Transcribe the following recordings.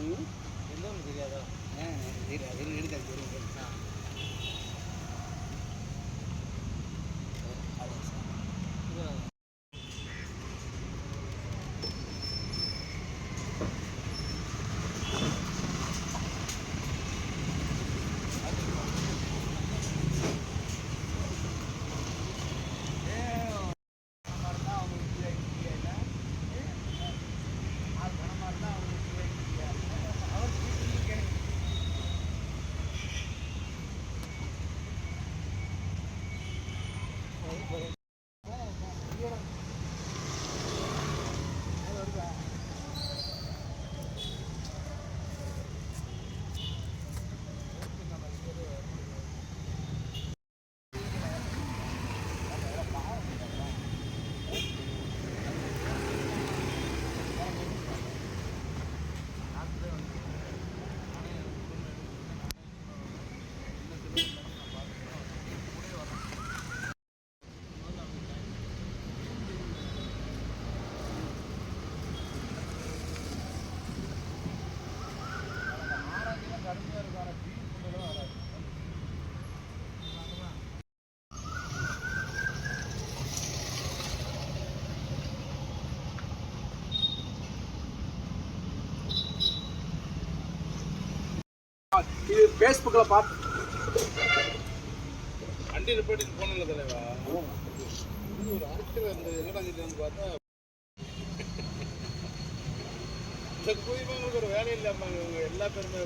అది இது ஃபேஸ்புக்கில் பார்த்து வண்டி ரிப்போர்ட்டிங் போனல தலைவா? இது ஒரு அரசியல் அந்த வந்து பார்த்தா? இந்த குடிமகனுக்கு ஒரு வேலை இல்லாமல் இவங்க எல்லா பேருமே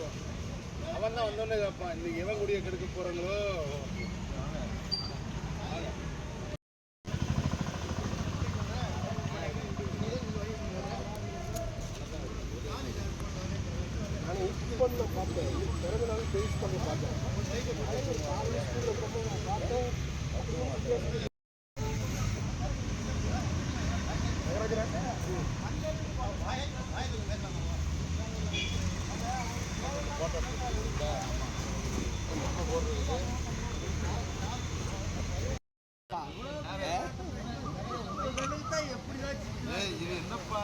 அவன் தான் வந்தோடனே கேட்பான் இன்னைக்கு எவன் கூடிய கெடுக்க போகிறாங்களோ ஸ்கூலில் பார்த்தேன். இது பிறகு நாள் ஃபேஸ் பண்ணி பார்த்தேன். ஏய், இது என்னப்பா?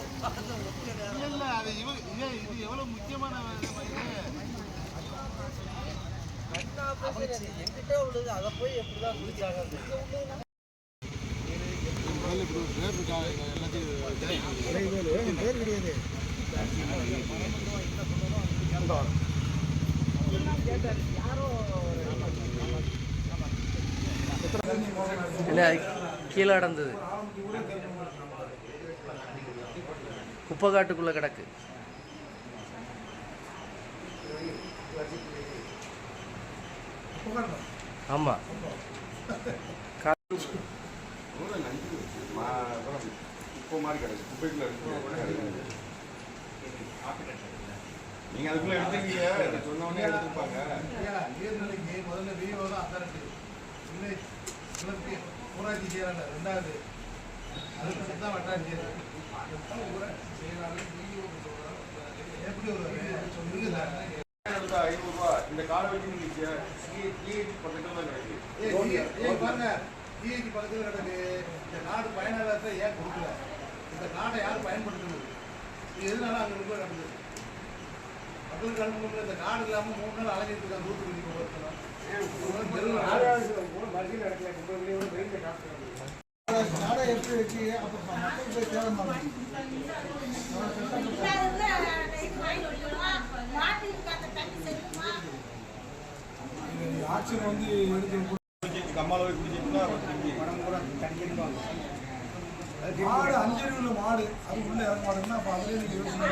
இல்லை இல்லை அது இவ- ஏய், இது எவ்வளோ முக்கியமான வேலை இது? என்கிட்ட உள்ளது அதை போய் எப்படிதான் குடிச்சாங்க முதல்ல இப்படி ஒரு பேர் இருக்கா எல்லாத்தையும் பேர் கிடையாது இல்லை அது கீழே கிடந்தது குப்பை காட்டுக்குள்ளே கிடக்கு. ஆமாம் நீங்க அதுக்குள்ள எடுத்துருக்கீங்க இதை சொன்ன உடனே எடுத்துப்பாங்க முதல்ல தான் அத்தாரிட்டி. ஊராட்சி செய்யறாங்க ரெண்டாவது. அதுக்கு தான் வட்டாட்சி ஒரு இருக்கு சார் எடுத்தா ஐநூறு ரூபா இந்த கார்டை வச்சு நீங்க டிஹெச் பக்கத்துல தான் கிடைக்கு பாருங்க டிஐஜி பக்கத்தில் கிடக்கு இந்த கார்டு பயனாளர்கிட்ட ஏன் கொடுக்கல இந்த கார்டை யார் பயன்படுத்தணும் இது அங்கே ரொம்ப நடந்தது மக்களுக்கு அனுப்பணும் இந்த கார்டு இல்லாமல் மூணு நாள் அலைஞ்சிட்டு இருக்காங்க தூத்துக்குடி ஒருத்தரம் எப்படி வச்சு அப்போ மக்கள் போய் சேவை பண்ணணும் ஆட்சியில் வந்து எடுத்து கம்மால மாடு அஞ்சு மாடு அது உள்ள இறங்க மாடுன்னா அப்போ அதுலேயே நீங்கள் யோசனை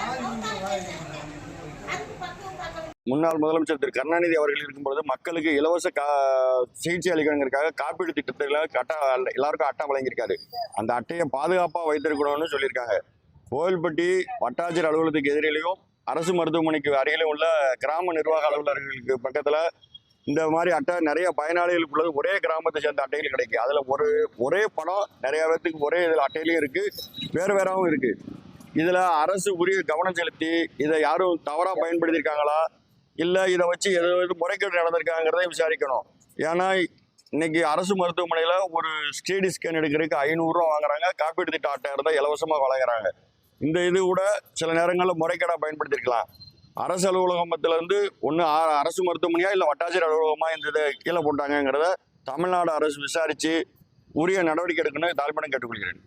மாடு முன்னாள் முதலமைச்சர் திரு கருணாநிதி அவர்கள் இருக்கும்பொழுது மக்களுக்கு இலவச கா சிகிச்சை அளிக்கணுங்கிறதுக்காக காப்பீடு திட்டத்தில் அட்டா எல்லாருக்கும் அட்டை வழங்கியிருக்காரு. அந்த அட்டையை பாதுகாப்பாக வைத்திருக்கணும்னு சொல்லியிருக்காங்க. கோவில்பட்டி வட்டாட்சியர் அலுவலகத்துக்கு எதிரிலையும் அரசு மருத்துவமனைக்கு அருகிலும் உள்ள கிராம நிர்வாக அலுவலர்களுக்கு பக்கத்தில் இந்த மாதிரி அட்டை நிறைய பயனாளிகளுக்கு உள்ளது. ஒரே கிராமத்தை சேர்ந்த அட்டைகள் கிடைக்கும் அதில் ஒரு ஒரே படம் நிறைய பேர்த்துக்கு ஒரே இதில் அட்டையிலையும் இருக்குது வேறு வேறாவும் இருக்குது இதில் அரசு உரிய கவனம் செலுத்தி இதை யாரும் தவறாக பயன்படுத்தியிருக்காங்களா? இல்லை இதை வச்சு எதாவது முறைகேடு நடந்திருக்காங்கிறத விசாரிக்கணும். ஏன்னா இன்னைக்கு அரசு மருத்துவமனையில் ஒரு ஸ்டேடி ஸ்கேன் எடுக்கிறதுக்கு ஐநூறுரூவா வாங்குறாங்க. காப்பீடு திட்ட அட்டை இருந்தால் இலவசமாக வழங்குறாங்க. இந்த இது கூட சில நேரங்களில் முறைகேடாக பயன்படுத்திருக்கலாம். அரசு அலுவலகத்துலேருந்து ஒன்று அரசு மருத்துவமனையா இல்லை வட்டாட்சியர் அலுவலகமாக இந்த இதை கீழே போட்டாங்கங்கிறத தமிழ்நாடு அரசு விசாரித்து உரிய நடவடிக்கை எடுக்கணும்னு தாழ்மையான கேட்டுக்கொள்கிறேன்.